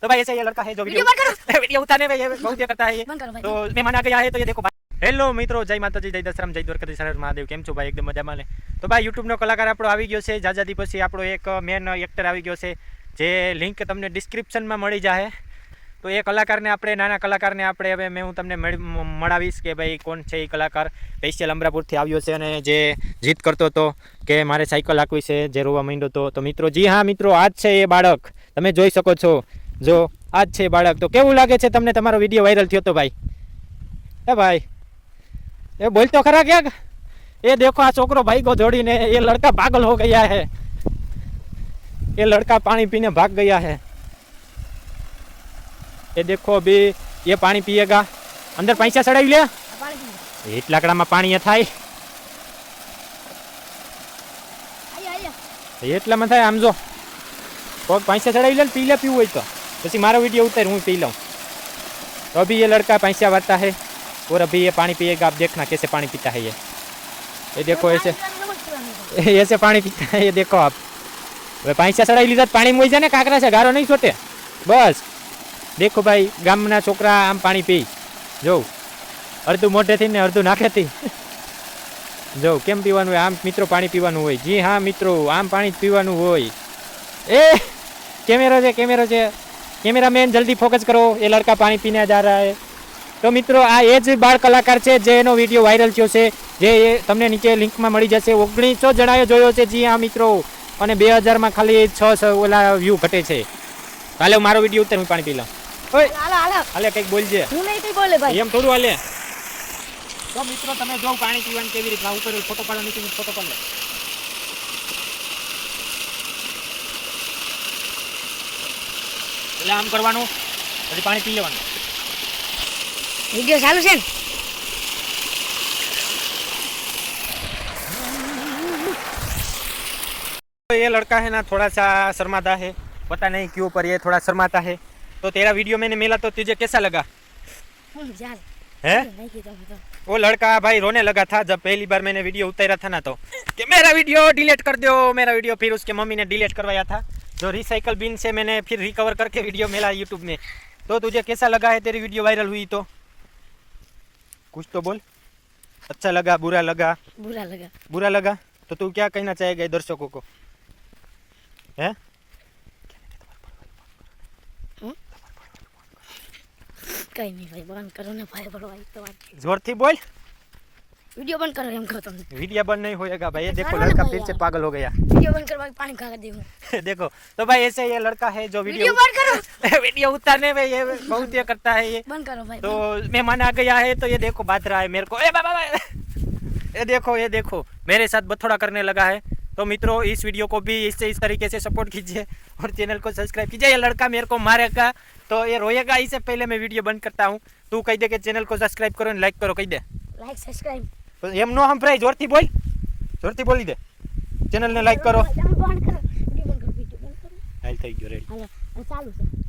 तो भाई ऐसे ये लड़का है जो वीडियो वीडियो वीडियो उतारने में ये बहुत ये करता है ये बंद करो भाई તો મહેમાન આ ગયા હે તો એ દેખો ભાઈ હેલો મિત્રો જય માતાજી જય દશરામ જય દ્વારકાધીશ હર હર મહાદેવ કેમ છો ભાઈ એકદમ મજામાં ને તો ભાઈ યુટ્યુબનો કલાકાર આપણો આવી ગયો છે જાજાદી પછી આપણો એક મેન એક્ટર આવી ગયો છે જે લિંક તમને ડિસ્ક્રિપ્શનમાં મળી જાય તો એ કલાકારને આપણે નાના કલાકારને આપણે હવે મેં હું તમને મળ- મ- મળાવીશ કે ભાઈ કોણ છે એ કલાકાર સ્પેશિયલ અમરાપુરથી આવ્યો છે અને જે જીત કરતો હતો કે મારે સાયકલ હાંકવી છે જે રોવા માંડ્યો હતો તો મિત્રો જી હા મિત્રો આ જ છે એ બાળક તમે જોઈ શકો છો જો આજ છે બાળક તો કેવું લાગે છે તમને? તમારો વીડિયો વાયરલ થયો તો ભાઈ? એ ભાઈ એ બોલતો ખરા ક્યાંક? એ દેખો આ છોકરો ભાઈ ગો જોડીને એ લડકા પાગલ હો ગયા હે. એ લડકા પાણી પીને ભાગ ગયા હે. એ દેખો બી એ પાણી પીએગા અંદર પૈસા ચડાવી લે. હીટ લાકડામાં પાણી થાય. એટલામાં થાય આમ જો. પગ પૈસા ચડાવી લે પી લે પીવું હોય તો. પછી મારો વિડીયો ઉતાર હું પી લઉં तो अभी ये लड़का पैसा भरता है और अभी ये पानी पिएगा आप देखना कैसे पानी पीता है ये ये देखो ऐसे પાણી પીવાનું નમક પીવાનું. ऐसे पानी पीता है ये देखो आप હવે પૈસા ચડાવી લીધા તો પાણી મોઈ જાય ને કાંકરા છે ગારો નહીં છોટે બસ દેખો ભાઈ ગામના છોકરા આમ પાણી પી જોઉં અડધું મોઢેથી ને અડધું નાખેથી જો કેમ પીવાનું હોય આમ મિત્રો પાણી પીવાનું હોય જી હા મિત્રો આમ પાણી જ પીવાનું હોય એ કેમેરો છે કેમેરો છે કેમેરામેન જલ્દી ફોકસ કરો. એ લડકા પાણી પીને જા રહ્યા હે તો મિત્રો આ એ જ બાળ કલાકાર છે જે એનો વીડિયો વાયરલ થયો છે જે એ તમને નીચે લિંકમાં મળી જશે. ઓગણીસો જણાએ જોયો છે જી આ મિત્રો. અને બે હજારમાં ખાલી છ ઓલા વ્યૂ ઘટે છે. હાલે મારો વીડિયો ઉતર હું પાણી પી લઉં. હાલો કંઈક બોલજે. હું નહીં કઈ બોલે ભાઈ. એમ થોડું હાલે. તો મિત્રો તમે જો પાણી પીવાની કેવી રીતના ઉપર ફોટો પાડો નીચે ફોટો પાડ. એટલે આમ કરવાનું પછી પાણી પી લેવાનું વિડિયો ચાલુ છે ને तो ये लड़का है ना थोड़ा सा शर्माता है पता नहीं क्यों पर ये थोड़ा शर्माता है तो तेरा वीडियो मैंने मिला तो तुझे कैसा लगा હું ચાલ है નહીં કીધું હું તો. वो लड़का भाई रोने लगा था जब पहली बार मैंने वीडियो उतारा था ना तो कि मेरा वीडियो डिलीट कर दो मेरा वीडियो फिर उसके मम्मी ने डिलीट करवाया था जो रिसाइकल बिन से मैंने फिर रिकवर करके वीडियो मिला यूट्यूब में तो तुझे कैसा लगा है तेरी वीडियो वायरल हुई तो कुछ तो बोल अच्छा लगा बुरा लगा બુરા લગા बुरा लगा तो तू क्या कहना चाहेगा ये दर्शकों को है કઈ નહીં ભાઈ બંધ કરો ને ભાઈ બરો ભાઈ તો વાત जोर वीडियो बंद कर करो हम खत्म। वीडियो बंद नहीं होएगा भाई ये तो देखो लड़का फिर से पागल हो गया। वीडियो बंद करवा के पानी खा कर देखो। देखो तो भाई ऐसे ये लड़का है जो वीडियो बंद करो। वीडियो उतारने में ये बहुत ये करता है ये। बंद करो भाई तो मेहमान आ गया है तो ये देखो बात रहा है मेरे को। ए बाबा ये देखो ये देखो मेरे साथ बथोड़ा करने लगा है। तो मित्रों इस वीडियो को भी इससे इस तरीके से सपोर्ट कीजिए और चैनल को सब्सक्राइब कीजिए। ये लड़का मेरे को मारेगा तो ये रोएगा। इससे पहले मैं वीडियो बंद करता हूँ। तू कह दे के चैनल को सब्सक्राइब करो लाइक करो कह दे। लाइक सब्सक्राइब એમ નો સંભળાય જોરથી બોલ. જોરથી બોલી દે. ચેનલને લાઈક કરો. હાલ થઈ ગયો રેડી ચાલુ છે.